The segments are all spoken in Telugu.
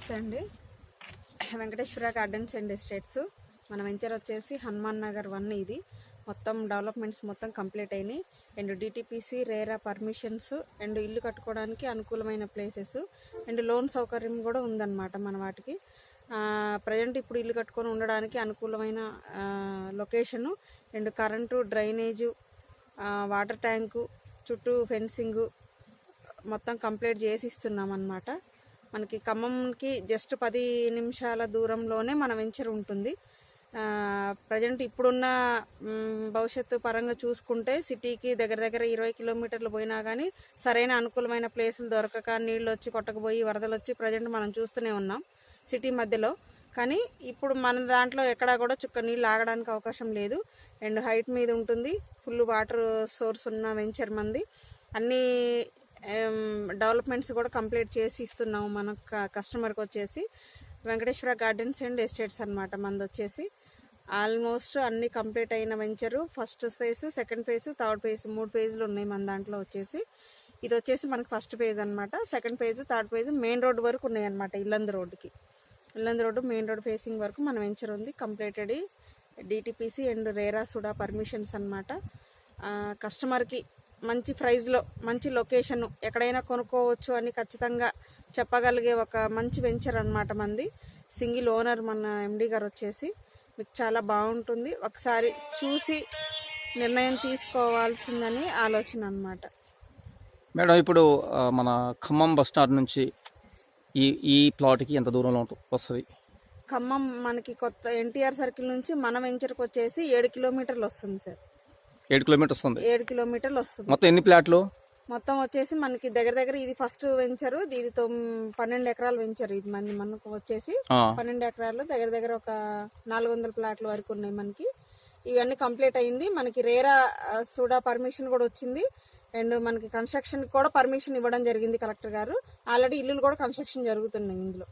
నమస్తే అండి. Venkateswara gardens and estates. మన వెంచర్ వచ్చేసి హనుమాన్ నగర్ వన్ ఇది. మొత్తం డెవలప్మెంట్స్ మొత్తం కంప్లీట్ అయినాయి. And DTPC RERA permissions and ఇల్లు కట్టుకోవడానికి అనుకూలమైన ప్లేసెస్. అండ్ లోన్ సౌకర్యం కూడా ఉందన్నమాట మన వాటికి. ప్రజెంట్ ఇప్పుడు ఇల్లు కట్టుకొని ఉండడానికి అనుకూలమైన location. And current drainage water tank చుట్టూ ఫెన్సింగు మొత్తం కంప్లీట్ చేసి ఇస్తున్నాం అనమాట మనకి ఖమ్మంకి జస్ట్ పది నిమిషాల దూరంలోనే మన వెంచర్ ఉంటుంది. ప్రజెంట్ ఇప్పుడున్న భవిష్యత్తు పరంగా చూసుకుంటే సిటీకి దగ్గర దగ్గర ఇరవై కిలోమీటర్లు పోయినా కానీ సరైన అనుకూలమైన ప్లేసులు దొరకక నీళ్ళు వచ్చి కొట్టకపోయి వరదలు వచ్చి ప్రజెంట్ మనం చూస్తూనే ఉన్నాం సిటీ మధ్యలో. కానీ ఇప్పుడు మన దాంట్లో ఎక్కడా కూడా చుక్క నీళ్ళు ఆగడానికి అవకాశం లేదు. అండ్ హైట్ మీద ఉంటుంది. ఫుల్ వాటర్ సోర్స్ ఉన్న వెంచర్ మంది. అన్నీ డెవలప్మెంట్స్ కూడా కంప్లీట్ చేసి ఇస్తున్నాము మన కస్టమర్కి వచ్చేసి. వెంకటేశ్వర గార్డెన్స్ అండ్ ఎస్టేట్స్ అనమాట మనది వచ్చేసి. ఆల్మోస్ట్ అన్ని కంప్లీట్ అయిన venture. First phase second phase third phase మూడు ఫేజ్లు ఉన్నాయి మన దాంట్లో వచ్చేసి. ఇది వచ్చేసి మనకి ఫస్ట్ ఫేజ్ అనమాట second phase third phase main road వరకు ఉన్నాయి అనమాట ఇల్లందు రోడ్డుకి. Yellandu road main road facing వరకు మన వెంచర్ ఉంది. Completed DTPC and RERA SUDA permissions అనమాట కస్టమర్కి మంచి ప్రైస్లో మంచి లొకేషన్ ఎక్కడైనా కొనుక్కోవచ్చు అని ఖచ్చితంగా చెప్పగలిగే ఒక మంచి వెంచర్ అనమాట మంది. సింగిల్ ఓనర్ మన ఎండి గారు వచ్చేసి. మీకు చాలా బాగుంటుంది. ఒకసారి చూసి నిర్ణయం తీసుకోవాల్సిందని ఆలోచన అనమాట మేడం ఇప్పుడు మన ఖమ్మం బస్ స్టాండ్ నుంచి ఈ ఈ ప్లాట్కి ఎంత దూరంలో వస్తుంది? ఖమ్మం మనకి కొత్త ఎన్టీఆర్ సర్కిల్ నుంచి మన వెంచర్కి వచ్చేసి ఏడు కిలోమీటర్లు వస్తుంది సార్. ఏడు కిలోమీటర్స్ వస్తుంది ఏడు కిలోమీటర్లు వస్తుంది. మొత్తం ఎన్ని ప్లాట్లు? మొత్తం వచ్చేసి మనకి దగ్గర దగ్గర ఇది ఫస్ట్ వెంచరు ఇది పన్నెండు ఎకరాలు వెంచరు ఇది మన మనకు వచ్చేసి. పన్నెండు ఎకరాలు దగ్గర దగ్గర ఒక నాలుగు వందల ప్లాట్ల వరకు ఉన్నాయి మనకి. ఇవన్నీ కంప్లీట్ అయింది. మనకి రేరా సూడా పర్మిషన్ కూడా వచ్చింది. అండ్ మనకి కన్స్ట్రక్షన్ కూడా పర్మిషన్ ఇవ్వడం జరిగింది కలెక్టర్ గారు. ఆల్రెడీ ఇల్లులు కూడా కన్స్ట్రక్షన్ జరుగుతున్నాయి ఇందులో.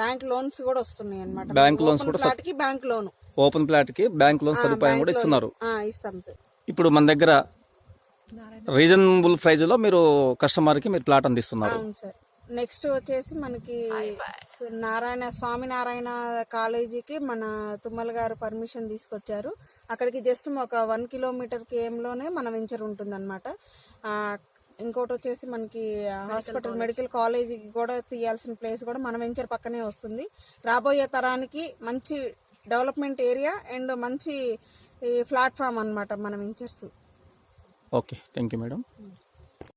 Bank loans. కూడా వస్తున్నాయి అనమాట Bank loans కూడా ఫ్లాట్కి బ్యాంక్ లోన్. ఓపెన్ ప్లాట్కి బ్యాంక్ లోన్ సదుపాయం కూడా ఇస్తున్నారు. ఇస్తాం సార్. ఇప్పుడు మన దగ్గర రీజనబుల్ ప్రైజ్లో మీరు కస్టమర్కి మీరు ప్లాట్ అందిస్తున్నారు. అవును సార్. నెక్స్ట్ వచ్చేసి మనకి నారాయణ స్వామినారాయణ కాలేజీకి మన తుమ్మల గారు పర్మిషన్ తీసుకొచ్చారు. అక్కడికి జస్ట్ ఒక వన్ కిలోమీటర్ కేఎంలోనే మన వెంచర్ ఉంటుంది అనమాట ఇంకోటి వచ్చేసి మనకి హాస్పిటల్ మెడికల్ కాలేజీకి కూడా తీయాల్సిన ప్లేస్ కూడా మన వెంచర్ పక్కనే వస్తుంది. రాబోయే తరానికి మంచి డెవలప్మెంట్ ఏరియా అండ్ మంచి ప్లాట్ఫామ్ అన్నమాట మన ventures. Okay thank you madam